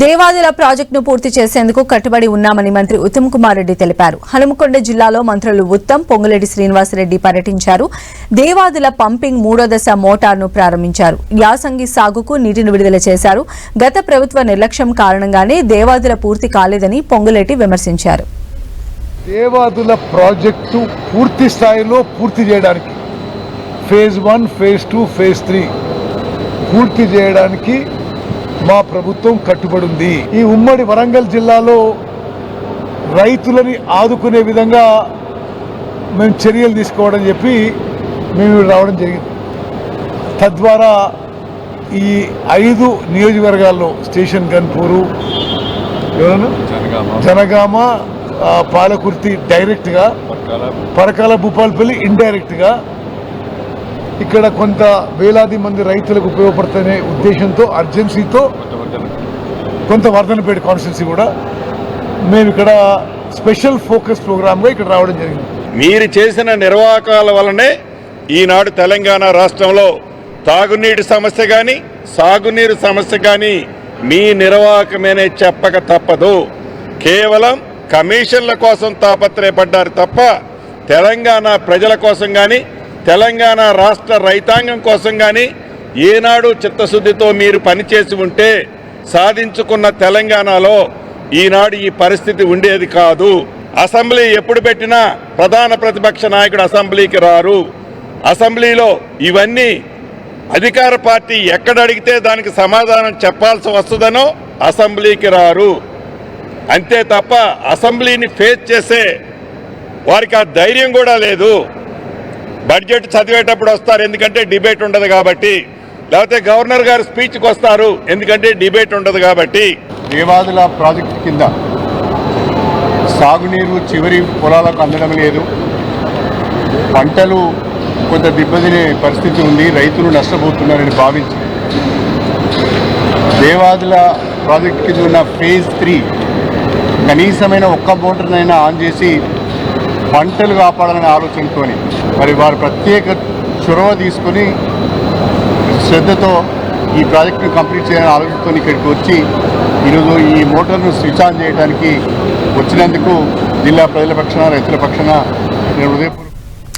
దేవాదుల ప్రాజెక్టును పూర్తి చేసేందుకు కట్టుబడి ఉన్నామని మంత్రి ఉత్తమ్ కుమార్ రెడ్డి తెలిపారు. హనుమకొండ జిల్లాలో మంత్రులు ఉత్తమ్ పొంగులేటి శ్రీనివాసరెడ్డి పర్యటించారు. దేవాదుల పంపింగ్ మూడో దశ మోటార్ను ప్రారంభించారు. యాసంగి సాగుకు నీటిని విడుదల చేశారు. గత ప్రభుత్వ నిర్లక్ష్యం కారణంగానే దేవాదుల పూర్తి కాలేదని పొంగులేటి విమర్శించారు. దేవాదుల ప్రాజెక్టు పూర్తి స్థాయిలో పూర్తి చేయడానికి phase one phase two phase three పూర్తి చేయడానికి మా ప్రభుత్వం కట్టుబడి ఉంది ఈ ఉమ్మడి వరంగల్ జిల్లాలో రైతులని ఆదుకునే విధంగా మేము చర్యలు తీసుకోవడం చెప్పి మేము రావడం జరిగింది. తద్వారా ఈ ఐదు నియోజకవర్గాల్లో స్టేషన్ గన్పూరు జనగామ. పాలకుర్తి డైరెక్ట్గా పరకాల భూపాలపల్లి ఇండైరెక్ట్గా ఇక్కడ కొంత వేలాది మంది రైతులకు ఉపయోగపడుతున్న ఉద్దేశంతో అర్జెన్సీతో కొంత వర్ధనపేట కాన్స్టిట్యున్సీ కూడా మేము ఇక్కడ స్పెషల్ ఫోకస్ ప్రోగ్రామ్గా ఇక్కడ రావడం జరిగింది. మీరు చేసిన నిర్వాహకాల వలనే ఈనాడు తెలంగాణ రాష్ట్రంలో తాగునీటి సమస్య కానీ సాగునీరు సమస్య కానీ మీ నిర్వాహకమేనే చెప్పక తప్పదు. కేవలం కమిషన్ల కోసం తాపత్రయపడ్డారు తప్ప తెలంగాణ ప్రజల కోసం కానీ తెలంగాణ రాష్ట్ర రైతాంగం కోసం కానీ ఏనాడు చిత్తశుద్ధితో మీరు పనిచేసి ఉంటే సాధించుకున్న తెలంగాణలో ఈనాడు ఈ పరిస్థితి ఉండేది కాదు. అసెంబ్లీ ఎప్పుడు పెట్టినా ప్రధాన ప్రతిపక్ష నాయకుడు అసెంబ్లీకి రారు. అసెంబ్లీలో ఇవన్నీ అధికార పార్టీ ఎక్కడ అడిగితే దానికి సమాధానం చెప్పాల్సి వస్తుందనో అసెంబ్లీకి రారు. అంతే తప్ప అసెంబ్లీని ఫేస్ చేసే వారికి ఆ ధైర్యం కూడా లేదు. బడ్జెట్ చదివేటప్పుడు వస్తారు ఎందుకంటే డిబేట్ ఉండదు కాబట్టి. లేకపోతే గవర్నర్ గారు స్పీచ్కి వస్తారు ఎందుకంటే డిబేట్ ఉండదు కాబట్టి. దేవాదుల ప్రాజెక్టు కింద సాగునీరు చివరి పొలాలకు అందడం లేదు. పంటలు కొంత దెబ్బతినే పరిస్థితి ఉంది రైతులు నష్టపోతున్నారని భావించి. దేవాదుల ప్రాజెక్టు కింద ఉన్న ఫేజ్ త్రీ కనీసమైన ఒక్క మోటార్నైనా ఆన్ చేసి పంటలు కాపాడాలనే ఆలోచనతో మరి వారు ప్రత్యేక చొరవ తీసుకొని శ్రద్ధతో ఈ ప్రాజెక్టును కంప్లీట్ చేయాలని ఆలోచనతో ఇక్కడికి వచ్చి ఈరోజు ఈ మోటార్ను స్విచ్ ఆన్ చేయడానికి వచ్చినందుకు జిల్లా ప్రజల పక్షాన రైతుల పక్షాన నేను హృదయపూర్వక